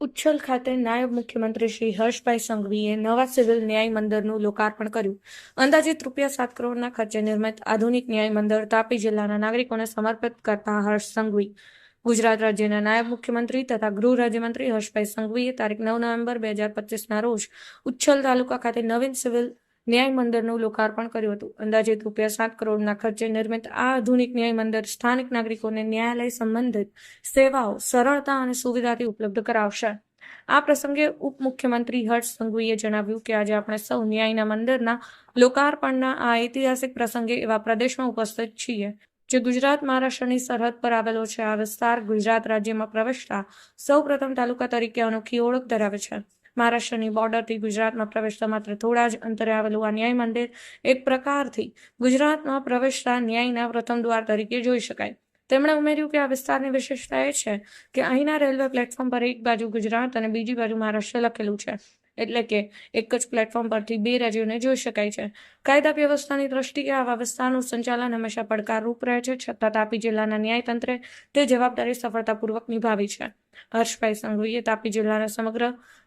ઉચ્છલ ખાતે નાયબ મુખ્યમંત્રી શ્રી હર્ષભાઈ સંઘવીએ નવા સિવિલ ન્યાય મંદિરનું લોકાર્પણ કર્યું. અંદાજિત રૂપિયા સાત કરોડના ખર્ચે નિર્મિત આધુનિક ન્યાય મંદિર તાપી જિલ્લાના નાગરિકોને સમર્પિત કરતા હર્ષ સંઘવી. ગુજરાત રાજ્યના નાયબ મુખ્યમંત્રી તથા ગૃહ રાજ્યમંત્રી હર્ષભાઈ સંઘવીએ તારીખ નવ નવેમ્બર બે હજાર પચીસના રોજ ઉચ્છલ તાલુકા ખાતે નવીન સિવિલ ન્યાય મંદિરનું લોકાર્પણ કર્યું હતું. અંદાજિત રૂપિયા સાત કરોડના ખર્ચે નિર્મિત આ આધુનિક ન્યાય મંદિર સ્થાનિક નાગરિકોને ન્યાયાલય સંબંધિત સેવાઓ સરળતા અને સુવિધાથી ઉપલબ્ધ કરાવશે. આ પ્રસંગે ઉપમુખ્યમંત્રી હર્ષ સંઘવીએ જણાવ્યું કે આજે આપણે સૌ ન્યાયના મંદિરના લોકાર્પણના આ ઐતિહાસિક પ્રસંગે એવા પ્રદેશમાં ઉપસ્થિત છીએ, જે ગુજરાત મહારાષ્ટ્રની સરહદ પર આવેલો છે. આ વિસ્તાર ગુજરાત રાજ્યમાં પ્રવેશતા સૌ પ્રથમ તાલુકા તરીકે અનોખી ઓળખ ધરાવે છે. મહારાષ્ટ્રની બોર્ડરથી ગુજરાતમાં પ્રવેશતા માત્ર થોડા જ અંતરે આવેલું આ ન્યાય મંદિર એક પ્રકારથી ગુજરાતમાં પ્રવેશતા ન્યાયના પ્રથમ દ્વાર તરીકે જોઈ શકાય. તેમણે ઉમેર્યું કે આ વિસ્તારની વિશેષતા એ છે કે અહીંના રેલવે પ્લેટફોર્મ પર એક બાજુ ગુજરાત અને બીજી બાજુ મહારાષ્ટ્ર લખેલું છે. એટલે કે એક જ પ્લેટફોર્મ પરથી બે રાજ્યોને જોઈ શકાય છે. કાયદા વ્યવસ્થાની દ્રષ્ટિએ આવા વિસ્તારનું સંચાલન હંમેશા પડકારરૂપ રહે છે છતાં તાપી જિલ્લાના ન્યાયતંત્રે તે જવાબદારી સફળતાપૂર્વક નિભાવી છે. હર્ષભાઈ સંઘવીએ તાપી જિલ્લાના સમગ્ર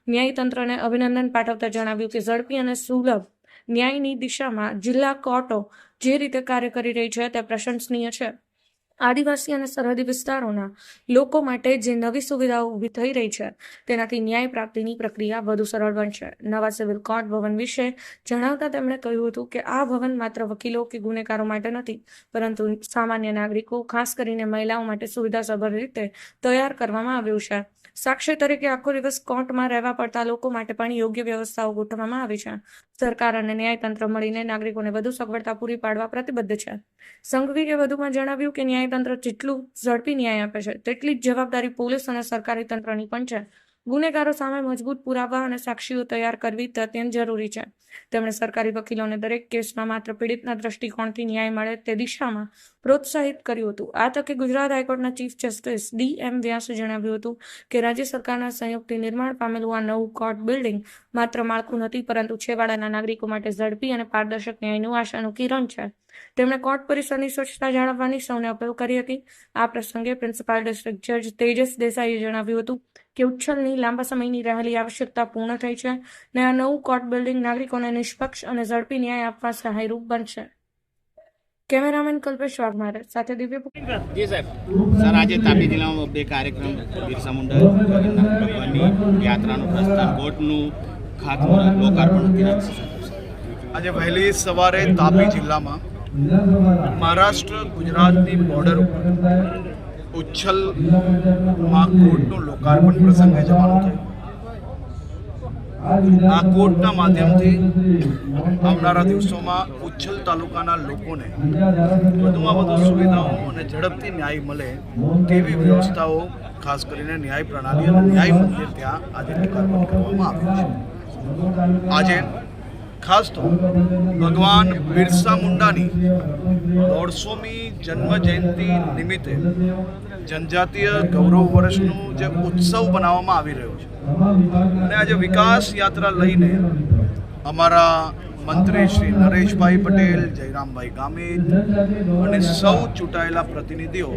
ન્યાયતંત્રને અભિનંદન પાઠવતા જણાવ્યું કે ઝડપી અને સુલભ ન્યાયની દિશામાં જિલ્લા કોર્ટો જે રીતે કાર્ય કરી રહી છે તે પ્રશંસનીય છે. આદિવાસી અને સરહદી વિસ્તારોના લોકો માટે જે નવી સુવિધાઓ ઊભી થઈ રહી છે, તેનાથી ન્યાય પ્રાપ્તિની પ્રક્રિયા વધુ સરળ બનશે. નવા સિવિલ કોર્ટ ભવન વિશે જણાવતા તેમણે કહ્યું હતું કે આ ભવન માત્ર વકીલો કે ગુનેગારો માટે નથી, પરંતુ સામાન્ય નાગરિકો, ખાસ કરીને મહિલાઓ માટે સુવિધાસભર રીતે તૈયાર કરવામાં આવ્યું છે. સાક્ષી તરીકે આખો દિવસ કોર્ટમાં રહેવા પડતા લોકો માટે પણ યોગ્ય વ્યવસ્થાઓ ગોઠવવામાં આવી છે. સરકાર અને ન્યાયતંત્ર મળીને નાગરિકોને વધુ સગવડતા પૂરી પાડવા પ્રતિબદ્ધ છે. સંઘવીએ વધુમાં જણાવ્યું કે ન્યાયતંત્ર જેટલું ઝડપી ન્યાય આપે છે, તેટલી જ જવાબદારી પોલીસ અને સરકારી તંત્રની પણ છે. ગુનેગારો સામે મજબૂત પુરાવા અને સાક્ષીઓ તૈયાર કરવી અત્યંત જરૂરી છે. તેમણે સરકારી વકીલોને દરેક કેસમાં માત્ર પીડિતના દ્રષ્ટિકોણથી ન્યાય મળે તે દિશામાં પ્રોત્સાહિત કર્યું હતું. આ તકે ગુજરાત હાઈકોર્ટના ચીફ જસ્ટિસ ડી એમ વ્યાસે જણાવ્યું હતું કે રાજ્ય સરકારના સંયુક્તથી નિર્માણ પામેલું આ નવું કોર્ટ બિલ્ડિંગ માત્ર માળખું નથી, પરંતુ છેવાડાના નાગરિકો માટે ઝડપી અને પારદર્શક ન્યાયનું આશાનું કિરણ છે. તેમણે કોર્ટ પરિસરની સ્વચ્છતા જાળવવાની સૌને અપીલ કરી હતી. આ પ્રસંગે પ્રિન્સિપાલ ડિસ્ટ્રિક્ટ જજ તેજસ દેસાઈએ જણાવ્યું હતું કે ઉચ્છલની લાંબા સમયની રહેલી આવશ્યકતા પૂર્ણ થઈ છે અને આ નવું કોર્ટ બિલ્ડિંગ નાગરિકોને નિષ્પક્ષ અને ઝડપી ન્યાય આપવા સહાયરૂપ બનશે. કેમેરામેન કલ્પેશ વાઘમારે સાથે દિવ્ય જી સાહેબ. સર આજે તાપી જિલ્લામાં બે કાર્યક્રમ બિરસા મુંડા ભગવાનની યાત્રાનું પ્રસ્થાન બોટનું ખાતમુહૂર્ત લોકાર્પણ આજે વહેલી સવારે તાપી જિલ્લામાં મહારાષ્ટ્ર ગુજરાતની બોર્ડર ઉપર ઉચ્છલમાં કોર્ટનું લોકાર્પણ પ્રસંગે જવાનું થયું આ કોર્ટના માધ્યમથી આવનારા દિવસોમાં ઉચ્છલ તાલુકાના લોકોને વધુમાં વધુ સુવિધાઓ અને ઝડપથી ન્યાય મળે તેવી વ્યવસ્થાઓ ખાસ કરીને ન્યાય પ્રણાલી અને ન્યાય મંદિર ત્યાં આજે લોકાર્પણ કરવામાં આવ્યું છે. આજે ખાસ તો ભગવાન બિરસા મુંડાની દોઢસોમી જન્મ જયંતિ નિમિત્તે જનજાતીય ગૌરવ વર્ષનું જે ઉત્સવ બનાવવામાં આવી રહ્યો છે. અને આજે વિકાસ યાત્રા લઈને અમારા મંત્રી શ્રી નરેશભાઈ પટેલ, જયરામભાઈ ગામિત અને સૌ ચૂંટાયેલા પ્રતિનિધિઓ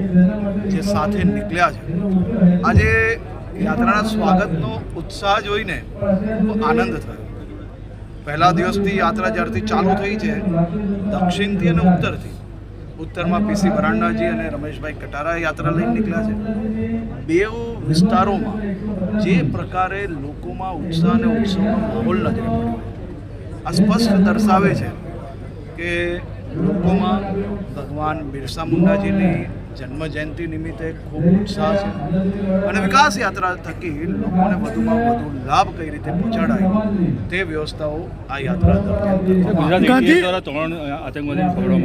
જે સાથે નીકળ્યા છે. આજે યાત્રાના સ્વાગતનો ઉત્સાહ જોઈને આનંદ થયો. પહેલા દિવસથી યાત્રા જ્યારથી ચાલુ થઈ છે, દક્ષિણથી અને ઉત્તરથી. ઉત્તરમાં પીસી ભરાંડાજી અને રમેશભાઈ કટારા યાત્રા લઈને નીકળ્યા છે. બે વિસ્તારોમાં જે પ્રકારે લોકોમાં ઉત્સાહ અને ઉત્સવનો માહોલ નજરે આ સ્પષ્ટ દર્શાવે છે કે લોકોમાં ભગવાન બિરસા મુંડાજીની જન્મ જયંતિ નિમિત્તે ખૂબ ઉત્સાહ છે. અને વિકાસ યાત્રા થકી લોકોને વધુમાં વધુ લાભ કઈ રીતે પહોંચાડાય તે વ્યવસ્થાઓ આ યાત્રા દરમિયાન એટીએસ દ્વારા ત્રણ આતંકવાદીને પકડવામાં